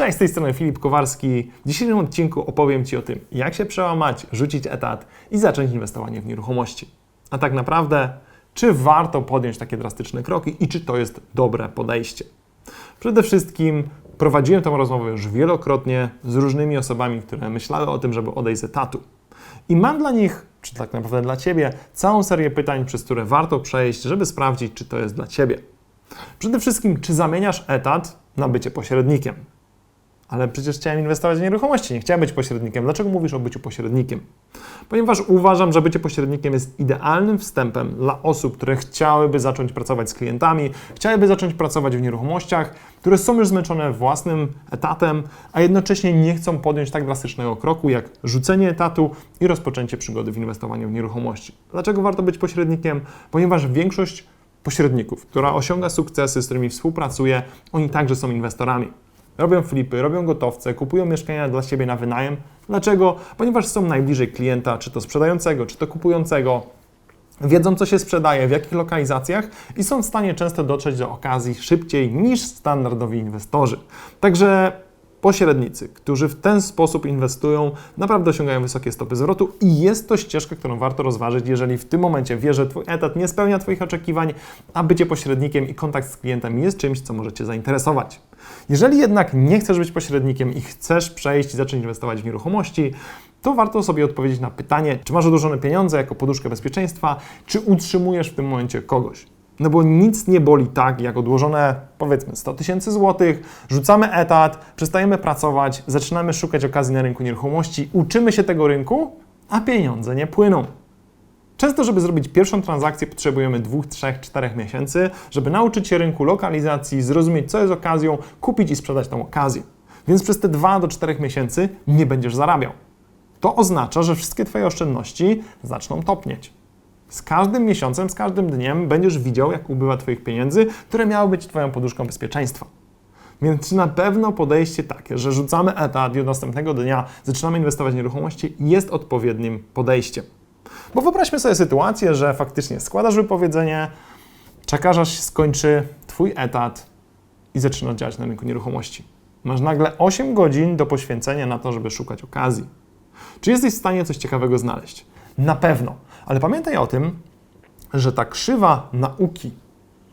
Cześć, z tej strony Filip Kowarski. W dzisiejszym odcinku opowiem Ci o tym, jak się przełamać, rzucić etat i zacząć inwestowanie w nieruchomości. A tak naprawdę, czy warto podjąć takie drastyczne kroki i czy to jest dobre podejście. Przede wszystkim prowadziłem tę rozmowę już wielokrotnie z różnymi osobami, które myślały o tym, żeby odejść z etatu. I mam dla nich, czy tak naprawdę dla Ciebie, całą serię pytań, przez które warto przejść, żeby sprawdzić, czy to jest dla Ciebie. Przede wszystkim, czy zamieniasz etat na bycie pośrednikiem? Ale przecież chciałem inwestować w nieruchomości, nie chciałem być pośrednikiem. Dlaczego mówisz o byciu pośrednikiem? Ponieważ uważam, że bycie pośrednikiem jest idealnym wstępem dla osób, które chciałyby zacząć pracować z klientami, chciałyby zacząć pracować w nieruchomościach, które są już zmęczone własnym etatem, a jednocześnie nie chcą podjąć tak drastycznego kroku jak rzucenie etatu i rozpoczęcie przygody w inwestowaniu w nieruchomości. Dlaczego warto być pośrednikiem? Ponieważ większość pośredników, która osiąga sukcesy, z którymi współpracuje, oni także są inwestorami. Robią flipy, robią gotowce, kupują mieszkania dla siebie na wynajem. Dlaczego? Ponieważ są najbliżej klienta, czy to sprzedającego, czy to kupującego. Wiedzą, co się sprzedaje, w jakich lokalizacjach i są w stanie często dotrzeć do okazji szybciej niż standardowi inwestorzy. Także pośrednicy, którzy w ten sposób inwestują, naprawdę osiągają wysokie stopy zwrotu i jest to ścieżka, którą warto rozważyć, jeżeli w tym momencie wiesz, że Twój etat nie spełnia Twoich oczekiwań, a bycie pośrednikiem i kontakt z klientem jest czymś, co może Cię zainteresować. Jeżeli jednak nie chcesz być pośrednikiem i chcesz przejść i zacząć inwestować w nieruchomości, to warto sobie odpowiedzieć na pytanie, czy masz odłożone pieniądze jako poduszkę bezpieczeństwa, czy utrzymujesz w tym momencie kogoś. No bo nic nie boli tak, jak odłożone powiedzmy 100 tysięcy złotych, rzucamy etat, przestajemy pracować, zaczynamy szukać okazji na rynku nieruchomości, uczymy się tego rynku, a pieniądze nie płyną. Często, żeby zrobić pierwszą transakcję, potrzebujemy dwóch, trzech, czterech miesięcy, żeby nauczyć się rynku lokalizacji, zrozumieć, co jest okazją, kupić i sprzedać tą okazję. Więc przez te dwa do czterech miesięcy nie będziesz zarabiał. To oznacza, że wszystkie Twoje oszczędności zaczną topnieć. Z każdym miesiącem, z każdym dniem będziesz widział, jak ubywa Twoich pieniędzy, które miały być Twoją poduszką bezpieczeństwa. Więc na pewno podejście takie, że rzucamy etat i od następnego dnia zaczynamy inwestować w nieruchomości, jest odpowiednim podejściem. Bo wyobraźmy sobie sytuację, że faktycznie składasz wypowiedzenie, czekasz aż skończy Twój etat i zaczynasz działać na rynku nieruchomości. Masz nagle 8 godzin do poświęcenia na to, żeby szukać okazji. Czy jesteś w stanie coś ciekawego znaleźć? Na pewno, ale pamiętaj o tym, że ta krzywa nauki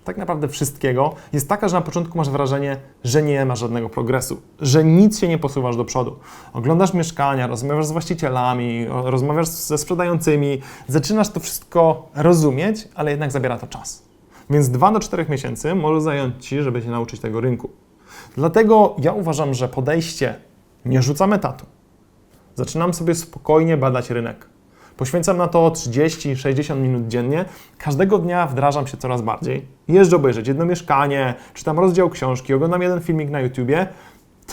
tak naprawdę wszystkiego jest taka, że na początku masz wrażenie, że nie ma żadnego progresu, że nic się nie posuwasz do przodu. Oglądasz mieszkania, rozmawiasz z właścicielami, rozmawiasz ze sprzedającymi, zaczynasz to wszystko rozumieć, ale jednak zabiera to czas. Więc 2 do 4 miesięcy może zająć Ci, żeby się nauczyć tego rynku. Dlatego ja uważam, że podejście nie rzucam etatu. Zaczynam sobie spokojnie badać rynek Poświęcam na to 30-60 minut dziennie. Każdego dnia wdrażam się coraz bardziej. Jeżdżę obejrzeć jedno mieszkanie, czytam rozdział książki, oglądam jeden filmik na YouTubie.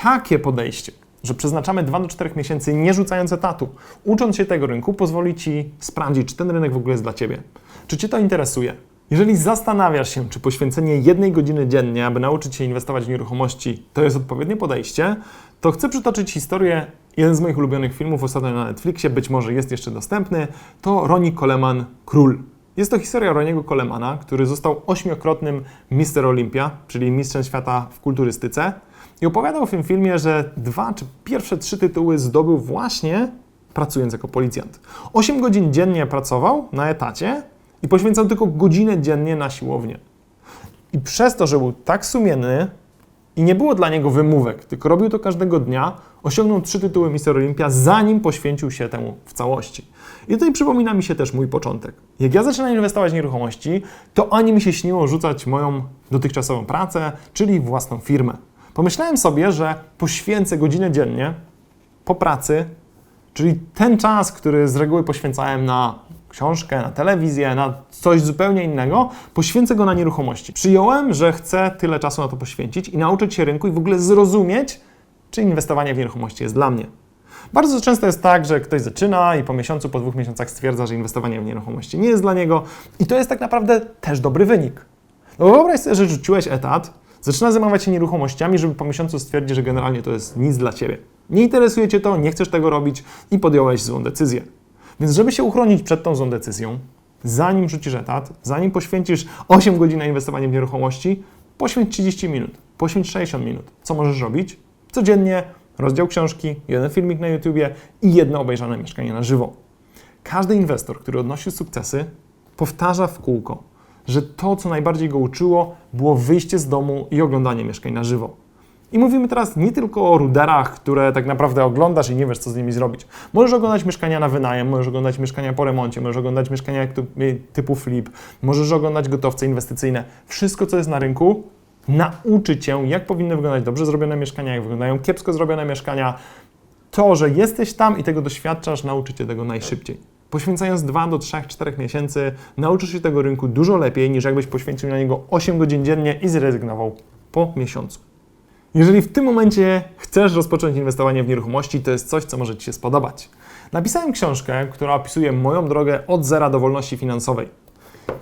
Takie podejście, że przeznaczamy 2 do 4 miesięcy nie rzucając etatu, ucząc się tego rynku, pozwoli Ci sprawdzić, czy ten rynek w ogóle jest dla Ciebie. Czy Cię to interesuje? Jeżeli zastanawiasz się, czy poświęcenie jednej godziny dziennie, aby nauczyć się inwestować w nieruchomości, to jest odpowiednie podejście, to chcę przytoczyć historię, jeden z moich ulubionych filmów ostatnio na Netflixie, być może jest jeszcze dostępny, to Ronnie Coleman Król. Jest to historia Roniego Colemana, który został ośmiokrotnym Mister Olympia, czyli mistrzem świata w kulturystyce. I opowiadał w tym filmie, że dwa czy pierwsze trzy tytuły zdobył właśnie pracując jako policjant. Osiem godzin dziennie pracował na etacie i poświęcał tylko godzinę dziennie na siłownię. I przez to, że był tak sumienny i nie było dla niego wymówek, tylko robił to każdego dnia, osiągnął trzy tytuły Mister Olympia, zanim poświęcił się temu w całości. I tutaj przypomina mi się też mój początek. Jak ja zaczynałem inwestować w nieruchomości, to ani mi się śniło rzucać moją dotychczasową pracę, czyli własną firmę. Pomyślałem sobie, że poświęcę godzinę dziennie po pracy, czyli ten czas, który z reguły poświęcałem na książkę, na telewizję, na coś zupełnie innego, poświęcę go na nieruchomości. Przyjąłem, że chcę tyle czasu na to poświęcić i nauczyć się rynku i w ogóle zrozumieć, czy inwestowanie w nieruchomości jest dla mnie. Bardzo często jest tak, że ktoś zaczyna i po miesiącu, po dwóch miesiącach stwierdza, że inwestowanie w nieruchomości nie jest dla niego i to jest tak naprawdę też dobry wynik. No wyobraź sobie, że rzuciłeś etat, zaczynasz zajmować się nieruchomościami, żeby po miesiącu stwierdzić, że generalnie to jest nic dla Ciebie. Nie interesuje Cię to, nie chcesz tego robić i podjąłeś złą decyzję. Więc żeby się uchronić przed tą złą decyzją, zanim rzucisz etat, zanim poświęcisz 8 godzin na inwestowanie w nieruchomości, poświęć 30 minut, poświęć 60 minut. Co możesz robić? Codziennie rozdział książki, jeden filmik na YouTubie i jedno obejrzane mieszkanie na żywo. Każdy inwestor, który odnosił sukcesy, powtarza w kółko, że to, co najbardziej go uczyło, było wyjście z domu i oglądanie mieszkań na żywo. I mówimy teraz nie tylko o ruderach, które tak naprawdę oglądasz i nie wiesz, co z nimi zrobić. Możesz oglądać mieszkania na wynajem, możesz oglądać mieszkania po remoncie, możesz oglądać mieszkania typu flip, możesz oglądać gotowce inwestycyjne. Wszystko, co jest na rynku, nauczy Cię, jak powinny wyglądać dobrze zrobione mieszkania, jak wyglądają kiepsko zrobione mieszkania. To, że jesteś tam i tego doświadczasz, nauczy Cię tego najszybciej. Poświęcając 2 do 3, 4 miesięcy, nauczysz się tego rynku dużo lepiej, niż jakbyś poświęcił na niego 8 godzin dziennie i zrezygnował po miesiącu. Jeżeli w tym momencie chcesz rozpocząć inwestowanie w nieruchomości, to jest coś, co może Ci się spodobać. Napisałem książkę, która opisuje moją drogę od zera do wolności finansowej.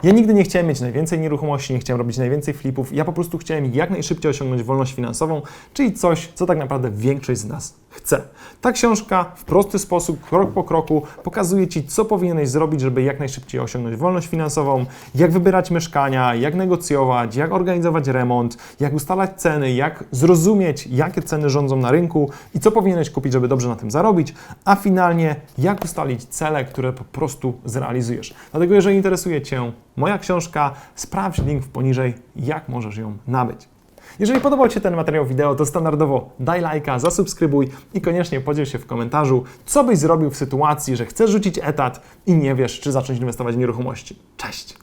Ja nigdy nie chciałem mieć najwięcej nieruchomości, nie chciałem robić najwięcej flipów. Ja po prostu chciałem jak najszybciej osiągnąć wolność finansową, czyli coś, co tak naprawdę większość z nas chce. Ta książka w prosty sposób, krok po kroku, pokazuje Ci, co powinieneś zrobić, żeby jak najszybciej osiągnąć wolność finansową, jak wybierać mieszkania, jak negocjować, jak organizować remont, jak ustalać ceny, jak zrozumieć, jakie ceny rządzą na rynku i co powinieneś kupić, żeby dobrze na tym zarobić, a finalnie, jak ustalić cele, które po prostu zrealizujesz. Dlatego, jeżeli interesuje Cię moja książka, sprawdź link poniżej, jak możesz ją nabyć. Jeżeli podobał Ci się ten materiał wideo, to standardowo daj lajka, zasubskrybuj i koniecznie podziel się w komentarzu, co byś zrobił w sytuacji, że chcesz rzucić etat i nie wiesz, czy zacząć inwestować w nieruchomości. Cześć!